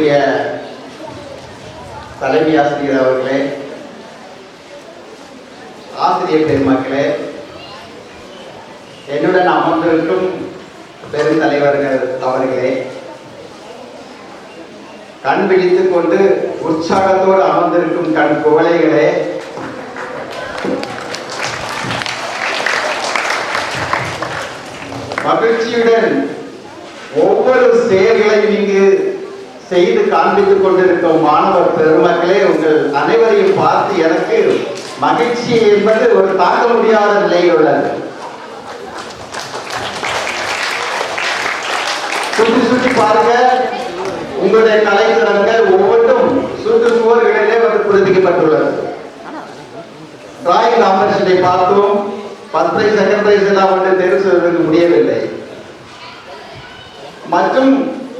மதிப்பிற்குரிய தலைமை ஆசிரியர் அவர்களே ஆசிரியர் பெருமக்களே என்னுடன் அமர்ந்திருக்கும் பெருந்தலைவர்கள் அவர்களே கண் விழித்துக் கொண்டு உற்சாகத்தோடு அமர்ந்திருக்கும் கண் குவளைகளே மகிழ்ச்சியுடன் ஒவ்வொரு செயல்களையும் இங்கு செய்து காண்பித்துக் கொண்டிருக்கும் மாணவர் பெருமக்களே உங்கள் அனைவரையும் பார்த்து எனக்கு மகிழ்ச்சி என்பது ஒரு தாக்க முடியாத நிலையில் உள்ளது. சுற்றி சுற்றி பாருங்க. உங்களுடைய கலைத்திறன்கள் ஒவ்வொன்றும் சுற்றுச்சுவர்களிலே வந்து புதுப்பிக்கப்பட்டுள்ளது. டிராயிங் காம்படிஷனை பார்த்தோம் ஃபர்ஸ்ட் பிரைஸ் செகண்ட் பிரைஸ் எல்லாம் வந்து தேர்வு செய்வதற்கு முடியவில்லை. மற்றும்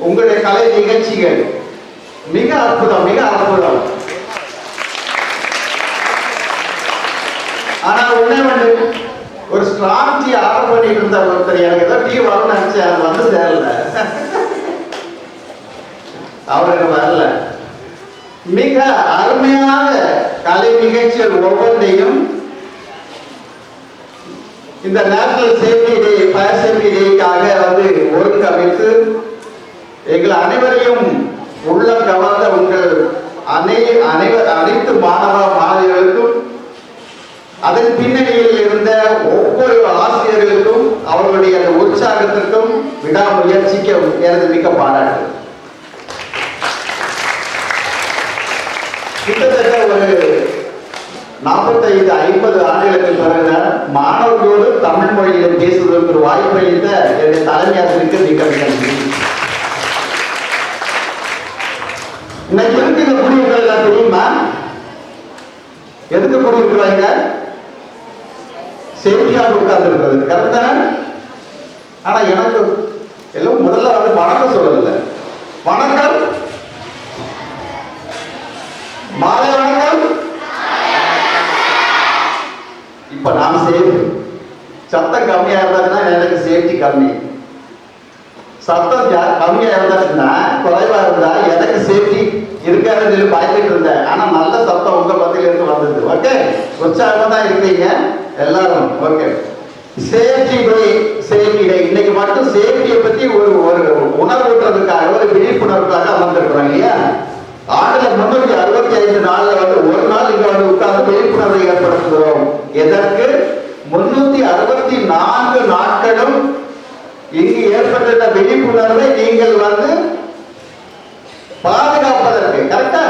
உங்களுடைய கலை நிகழ்ச்சிகள். மிக அற்புதம் மிக அற்புதம். ஆனா ஒண்ணே ஒண்ணு ஒரு டீ ஆர்டர் பண்ணிட்டு இருந்த ஒருத்தர். எனக்கு ஏதோ டீ வரும்னு நினைச்சேன். அது வந்து சேரல. அவருக்கு வரல. மிக அருமையான கலை நிகழ்ச்சிகள் ஒவ்வொன்றையும் இந்த national safety day fire safety டேக்காக வந்து ஒருங்கமைத்து எங்கள் அனைவரையும் உள்ள கவர்ந்த உங்கள் அனை அனைவர் அனைத்து மாணவ மாணவிகளுக்கும் அதன் பின்னணியில் இருந்த ஒவ்வொரு ஆசிரியர்களுக்கும் அவர்களுடைய அந்த உற்சாகத்திற்கும் விடாமுயற்சிக்க எனது மிக்க பாராட்டு. கிட்டத்தட்ட ஒரு நாற்பத்தைந்து ஐம்பது ஆண்டுகளுக்கு பிறகு மாணவர்களோடு தமிழ் மொழியில் பேசுவதற்கு ஒரு வாய்ப்பை அளித்த என்னுடைய தலைமை ஆசிரியருக்கு மிக மிக நன்றி. இன்னைக்கு எதுக்கு இந்த குடியிருக்கிறது எல்லாம் தெரியுமா? எதுக்கு குடியிருக்கிறாங்க செய்தியாக உட்கார்ந்து இருக்கிறது கரெக்ட் ஆனா எனக்கு எல்லாம் முதல்ல வந்து வணக்கம் சொல்லல வணக்கம். மாலை வணக்கம். இப்ப நான் சேஃப் சத்தம் கம்மியா இருந்ததுன்னா எனக்கு சேஃப்டி கம்மி. சத்தம் ஜா- கம்மியா இருந்தாச்சுன்னா குறைவா இருந்தா எனக்கு சேஃப்டி இருக்காதுன்னு சொல்லி பயந்துட்டு இருந்தேன். ஆனா நல்ல சத்தம் உங்க மத்தியில இருந்து வந்தது. ஓகே உற்சாகமா தான் இருந்தீங்க எல்லாரும் okay safety by safety day இன்னைக்கு மட்டும் சேஃப்டியை பத்தி ஒரு ஒரு உணர்வுன்றதுக்காக ஒரு விழிப்புணர்வுக்காக அமர்ந்திருக்கிறோம் இல்லையா? ஆண்டுல முன்னூத்தி அறுபத்தி ஐந்து நாள்ல வந்து ஒரு நாள் இங்க வந்து உட்கார்ந்து விழிப்புணர்வை ஏற்படுத்துகிறோம். எதற்கு? முன்னூத்தி அறுபத்தி நான்கு நாட்களும் இங்கு ஏற்பட்டுள்ள விழிப்புணர்வை நீங்கள் வந்து பாதுகாப்பதற்கு கரெக்டா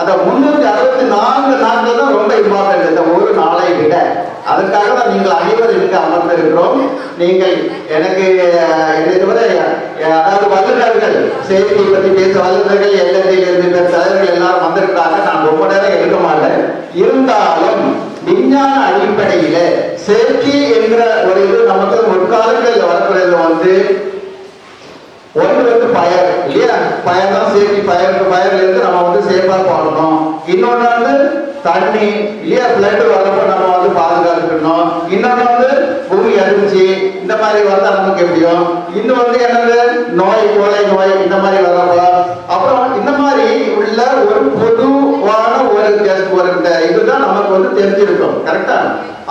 அந்த முன்னூத்தி அறுபத்தி நான்கு நாட்கள் தான் ரொம்ப இம்பார்ட்டன்ட் இந்த ஒரு நாளை விட. அதற்காக தான் நீங்கள் அனைவரும் இங்கு அமர்ந்திருக்கிறோம். நீங்கள் எனக்கு என்னை தவிர அதாவது வல்லுநர்கள் செய்தியை பற்றி பேச வல்லுநர்கள் எல்லையில் இருந்து பேர் தலைவர்கள் எல்லாரும் வந்திருக்கிறாங்க. நான் ரொம்ப நேரம் எடுக்க மாட்டேன். இருந்தாலும் விஞ்ஞான அடிப்படையில சேஃப்டி என்ற ஒரு இது நமக்கு முற்காலங்களில் வரக்கூடியது வந்து ஒன்று வந்து ஃபயர் இல்லையா? ஃபயர் தான் சேஃப்டி ஃபயர் ஃபயர்ல இருந்து நம்ம வந்து சேஃபா பண்ணணும் இன்னொன்று வந்து தண்ணி இல்லையா? பிளட் வரப்போ நம்ம வந்து பாதுகாத்துக்கணும். இன்னொன்று வந்து பூமி அதிர்ச்சி இந்த மாதிரி வந்தா நமக்கு எப்படியும்? இன்னும் வந்து என்னது? நோய் கோலை நோய் இந்த மாதிரி வரப்போ அப்புறம் இந்த மாதிரி உள்ள ஒரு பொதுவான ஒரு just ஒரு இதுதான் நமக்கு வந்து தெரிஞ்சிருக்கும். கரெக்டா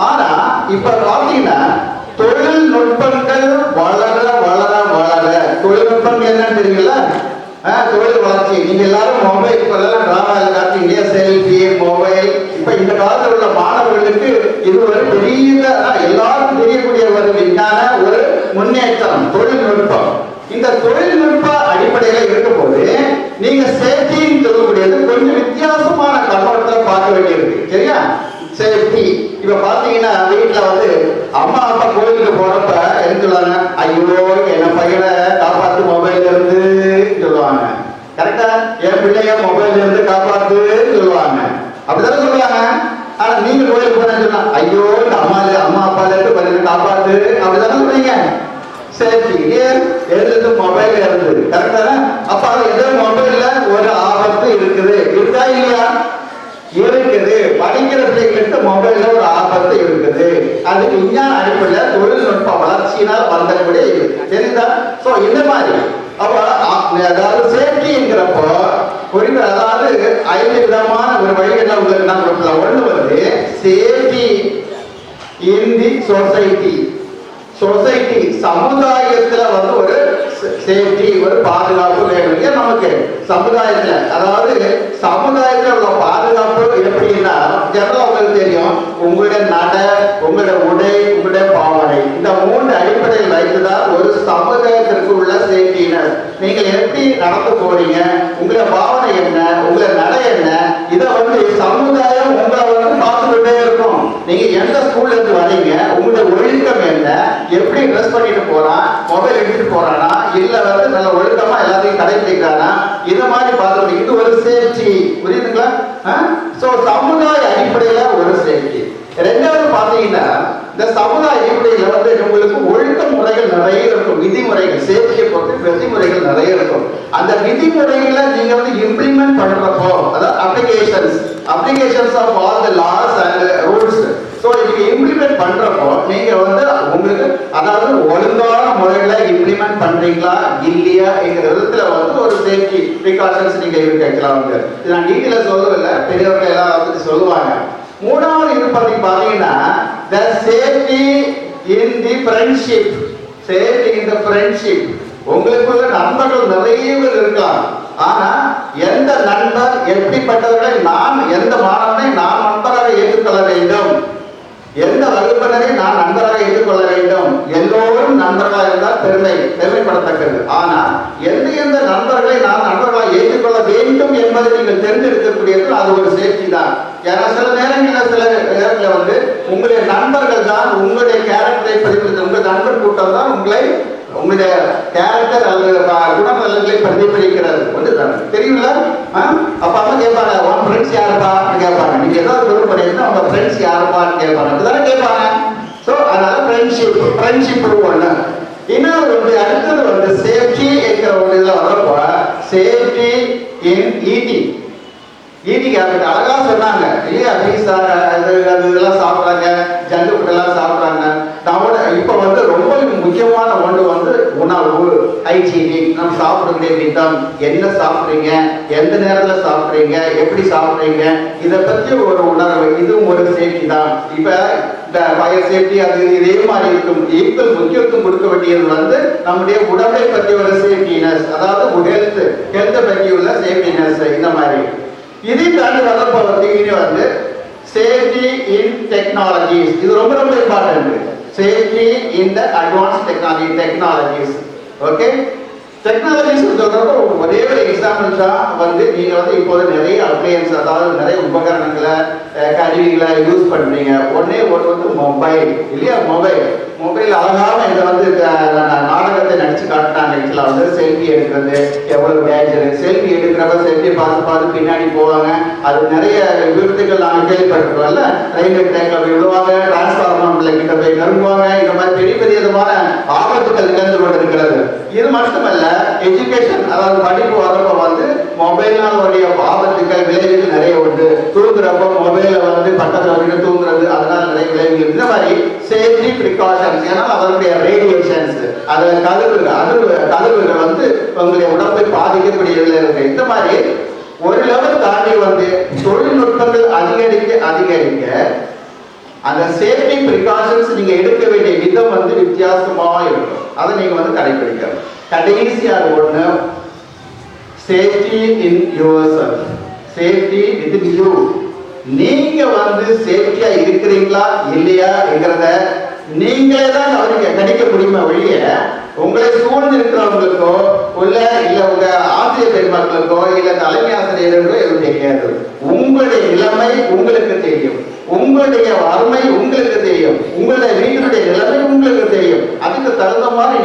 ஆனா இப்ப பாத்தீங்கன்னா தெரியுங்களா ஆ, தொழில் வளர்ச்சி. நீங்க எல்லாரும் மொபைல் இப்ப எல்லாம் டிராமால காட்டுறீங்க செல்ஃபி மொபைல் இப்ப இந்த காலத்துல உள்ள மாணவர்களுக்கு இது ஒரு பெரிய எல்லாரும் எல்லாருக்கும் தெரியக்கூடிய ஒரு விஞ்ஞான ஒரு முன்னேற்றம் தொழில்நுட்பம். இந்த தொழில்நுட்ப அடிப்படையில இருக்கும்போது நீங்க சேஃப்டின்னு சொல்லக்கூடியது கொஞ்சம் வித்தியாசமான கண்ணோட்டத்துல பார்க்க வேண்டியிருக்கு சரியா சேஃப்டி இப்ப பாத்தீங்கன்னா வீட்டுல வந்து அம்மா அப்பா கோயிலுக்கு போறப்ப என்ன சொல்லுவாங்க ஐயோ என்ன பையனை காப்பாத்து மொபைல்ல இருந்து சொல்லுவாங்க கரெக்டா என் பிள்ளைய மொபைல்ல இருந்து காப்பாத்துன்னு சொல்லுவாங்க. அப்படிதானே சொல்லுவாங்க ஆனா நீங்க கோயிலுக்கு போனேன்னு சொன்னா ஐயோ இந்த அம்மால அம்மா அப்பால இருந்து பையனை காப்பாத்து. அப்படிதானே சொல்றீங்க? சேஃப்டி ஏன் மொபைல் இருந்தது கரெக்டா அப்ப அது ஏதோ மொபைல்ல ஒரு ஆபத்து இருக்குது? இருக்கா இல்லையா? இருக்குது. படிக்கிற பிள்ளைகளுக்கு மொபைல்ல ஒரு ஆபத்து இருக்குது. அது விஞ்ஞான அடிப்படையில தொழில்நுட்ப வளர்ச்சியினால் வந்தக்கூடிய இது. தெரியுதா? சோ இந்த மாதிரி. அப்ப அதாவது சேஃப்டிங்கிறப்போ புரிந்து அதாவது ஐந்து விதமான ஒரு வழிகள் உங்களுக்கு நம்ம கொடுக்கல ஒண்ணு வந்து safety in the society society சமுதாயத்துல வந்து ஒரு சேஃப்டி ஒரு பாதுகாப்பு வேணும். நமக்கு சமுதாயத்துல. அதாவது சமுதாயத்துல உள்ள பாதுகாப்பு எப்படின்னா ஜெனரலா உங்களுக்கு தெரியும் உங்களுடைய நட உங்களுடைய உடை உங்களுடைய பாவனை இந்த மூன்று அடிப்படையில் வைத்துதான் ஒரு சமுதாயத்திற்கு உள்ள சேஃப்டினஸ் நீங்கள் எப்படி நடந்து போறீங்க உங்களுடைய பாவனை என்ன உங்களுடைய நடை என்ன இதை வந்து சமுதாயம் உங்களை வந்து பார்த்துக்கிட்டே இருக்கும் நீங்க எந்த ஸ்கூல்ல இருந்து வரீங்க உங்களுடைய ஒழுக்கம் என்ன எப்படி ட்ரெஸ் பண்ணிட்டு போறான் மொபைல் எடுத்துட்டு போறானா இல்ல வந்து நல்ல ஒழுக்கமா எல்லாத்தையும் கடைபிடிக்கிறானா இத மாதிரி பார்த்து இது ஒரு சேஃப்டி புரியுதுங்களா சோ சமுதாய அடிப்படையில ஒரு சேஃப்டி ரெண்டாவது பாத்தீங்கன்னா இந்த சமுதாய அடிப்படையில வந்து உங்களுக்கு ஒழுக்க முறைகள் நிறைய இருக்கும் விதிமுறைகள் சேஃப்டியை பொறுத்து விதிமுறைகள் நிறைய இருக்கும். அந்த விதிமுறைகளை நீங்க வந்து இம்ப்ளிமெண்ட் பண்றப்போ அதாவது applications applications of all the laws and rules so நீங்க இம்ப்ளிமெண்ட் பண்றப்போ நீங்க வந்து உங்களுக்கு அதாவது ஒழுங்கான முறையில இம்ப்ளிமெண்ட் பண்றீங்களா இல்லையா என்கிற விதத்துல வந்து ஒரு சேஃப்டி ப்ரிகாஷன்ஸ் நீங்க இருக்கலாம் வந்து. இது நான் டீட்டெயில சொல்லவில்லை பெரியவர்கள் எல்லாம் வந்து சொல்லுவாங்க. மூணாவது இது பத்தி பாத்தீங்கன்னா the safety in the friendship safety in the friendship உங்களுக்குள்ள நண்பர்கள் நிறைய பேர் இருக்கலாம் ஆனா எந்த நண்பர் எப்படிப்பட்டவர்களை நான் எந்த மாணவனை நான் நண்பராக ஏற்றுக்கொள்ள வேண்டும்? எந்த வகுப்பினரை நான் நண்பராக ஏற்றுக்கொள்ள வேண்டும்? எல்லோரும் நண்பர்களாக இருந்தால் பெருமை பெருமைப்படத்தக்கது. ஆனா எந்த எந்த நண்பர்களை நான் நண்பர்களாக ஏற்றுக்கொள்ள வேண்டும் என்பதை நீங்கள் தெரிஞ்செடுக்கக்கூடியது அது ஒரு சேஃப்டி தான். ஏன்னா சில நேரங்களில் சில நேரங்களில் வந்து உங்களுடைய நண்பர்கள் தான் உங்களுடைய கேரக்டரை பதிவு உங்கள் நண்பர் கூட்டம் தான் உங்களை உங்களுடைய கேரக்டர் அல்லது ப- குணநலன்களை பிரதிபலிக்கிறது. ஒன்றுதானே. தெரியுங்களா ஆ? அப்ப அம்மா கேட்பாங்க உன் ஃப்ரெண்ட்ஸ் யாருப்பா? கேட்பாங்க. நீங்க ஏதாவது குரூப் பண்ணியிருந்தா உங்க ஃப்ரெண்ட்ஸ் யாருப்பான்னு கேட்பாங்க. அப்படிதானே கேட்பாங்க. ஸோ அதனால ஃப்ரெண்ட்ஷிப் ஃப்ரெண்ட்ஷிப் ஒண்ணு. இன்னொரு வந்து அடுத்தது வந்து சேஃப்டி என்கிற ஒரு இதுல வரப்போ சேஃப்டி இன் ஈட்டி ஈட்டிக்கு ஹேபிட் அழகா சொன்னாங்க. இல்லையா? பீஸா சார் அது இதெல்லாம் சாப்பிட்றாங்க ஜங்கு ஃபுட் எல்லாம் சாப்பிட்றாங்க நம்மளோட இப்போ வந்து ரொம்ப முக்கியமான ஒன்று வந்து உணவு ஹைஜீனிக் நம்ம சாப்பிடக்கூடிய விதம் என்ன சாப்பிட்றீங்க? எந்த நேரத்தில் சாப்பிட்றீங்க? எப்படி சாப்பிட்றீங்க? இதை பற்றி ஒரு உணர்வு இதுவும் ஒரு சேஃப்டி தான். இப்போ இந்த ஃபயர் சேஃப்டி அது இதே மாதிரி இருக்கும். ஈக்குவல் முக்கியத்துவம் கொடுக்க வேண்டியது வந்து நம்முடைய உடலை பற்றி ஒரு சேஃப்டினஸ் அதாவது ஹெல்த் ஹெல்த்தை பற்றி உள்ள சேஃப்டினஸ் இந்த மாதிரி. இதை தாண்டி வரப்போ வந்து வந்து சேஃப்டி இன் டெக்னாலஜிஸ் இது ரொம்ப ரொம்ப important safety in the advance technology technologies okay technologies சொல்கிறப்ப ஒரே ஒரு எக்ஸாம்பிள் தான். வந்து நீங்க வந்து இப்போது நிறைய அப்ளையன்ஸ் அதாவது நிறைய உபகரணங்களை கருவிகளை யூஸ் பண்றீங்க. ஒண்ணே ஒன்று வந்து மொபைல் இல்லையா? மொபைல் மொபைல் அழகாக இதை வந்து நாடகத்தை நடிச்சு காட்டினாங்க ஆக்சுவலா வந்து செல்ஃபி எடுக்கிறது எவ்வளவு டேஞ்சரு செல்ஃபி எடுக்கிறப்ப செல்ஃபி பார்த்து பார்த்து பின்னாடி போவாங்க. அது நிறைய விருதுகள் நாங்கள் கேள்விப்பட்டிருக்கோம்ல ரயில்வே ட்ராக்ல போய் விடுவாங்க டிரான்ஸ்பார்மர்ல கிட்ட போய் நறுங்குவாங்க. இந்த மாதிரி பெரிய பெரிய விதமான மட்டுமல்ல எஜுகேஷன் அதாவது படிப்பு வரப்ப வந்து மொபைல்னாலுடைய பாவத்துக்கள் விளைவுகள் நிறைய உண்டு. தூங்குறப்ப மொபைல்ல வந்து பக்கத்துல வந்து தூங்குறது அதனால நிறைய விளைவுகள் இந்த மாதிரி சேஃப்டி ப்ரிகாஷன்ஸ் ஏன்னா அதனுடைய ரேடியேஷன்ஸ் அது கதிர்வுகள் அதிர்வு கதிர்வுகள் வந்து உங்களுடைய உடம்பை பாதிக்கக்கூடிய விளைவுகள் இந்த மாதிரி ஒரு லெவல் தாண்டி வந்து தொழில்நுட்பங்கள் அதிகரிக்க அதிகரிக்க அந்த சேஃப்டி ப்ரிகாஷன்ஸ் நீங்க எடுக்க வேண்டிய விதம் வந்து வித்தியாசமா இருக்கும். அதை நீங்க வந்து கடைபிடிக்கணும் கடைசியாக ஒண்ணு safety in your self safety with you நீங்க வந்து சேஃப்டியா இருக்கிறீங்களா இல்லையாங்கிறத நீங்களே தான் அவருக்கு கணிக்க முடியுமா வழிய உங்களை சூழ்ந்து இருக்கிறவங்களுக்கோ இல்ல இல்ல உங்க ஆசிரியர் பெருமக்களுக்கோ இல்ல தலைமை ஆசிரியர்களுக்கோ எதுவும் தெரியாது. உங்களுடைய நிலைமை உங்களுக்கு தெரியும். உங்களுடைய வறுமை உங்களுக்கு தெரியும். உங்களுடைய வீட்டினுடைய நிலைமை உங்களுக்கு தெரியும். அதுக்கு தகுந்த மாதிரி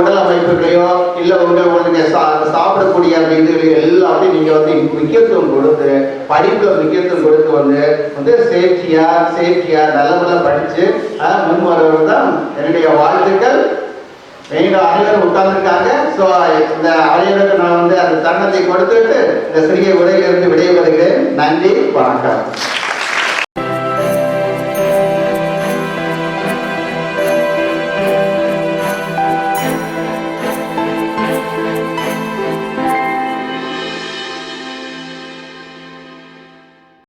உடல் அமைப்புகளையோ இல்லை உங்கள் உங்களுடைய சா- சாப்பிடக்கூடிய அந்த இதுகளையோ எல்லாத்தையும் நீங்கள் வந்து முக்கியத்துவம் கொடுத்து படிப்பில் முக்கியத்துவம் கொடுத்து வந்து வந்து சேஃப்டியாக சேஃப்டியாக நல்ல படிச்சு படித்து முன் வருவது தான் என்னுடைய வாழ்த்துக்கள். மீண்டும் அனைவரும் உட்கார்ந்துருக்காங்க. ஸோ இந்த அனைவருக்கு நான் வந்து அந்த தருணத்தை கொடுத்துட்டு இந்த சிறிய உரையிலிருந்து விடைபெறுகிறேன். நன்றி வணக்கம்.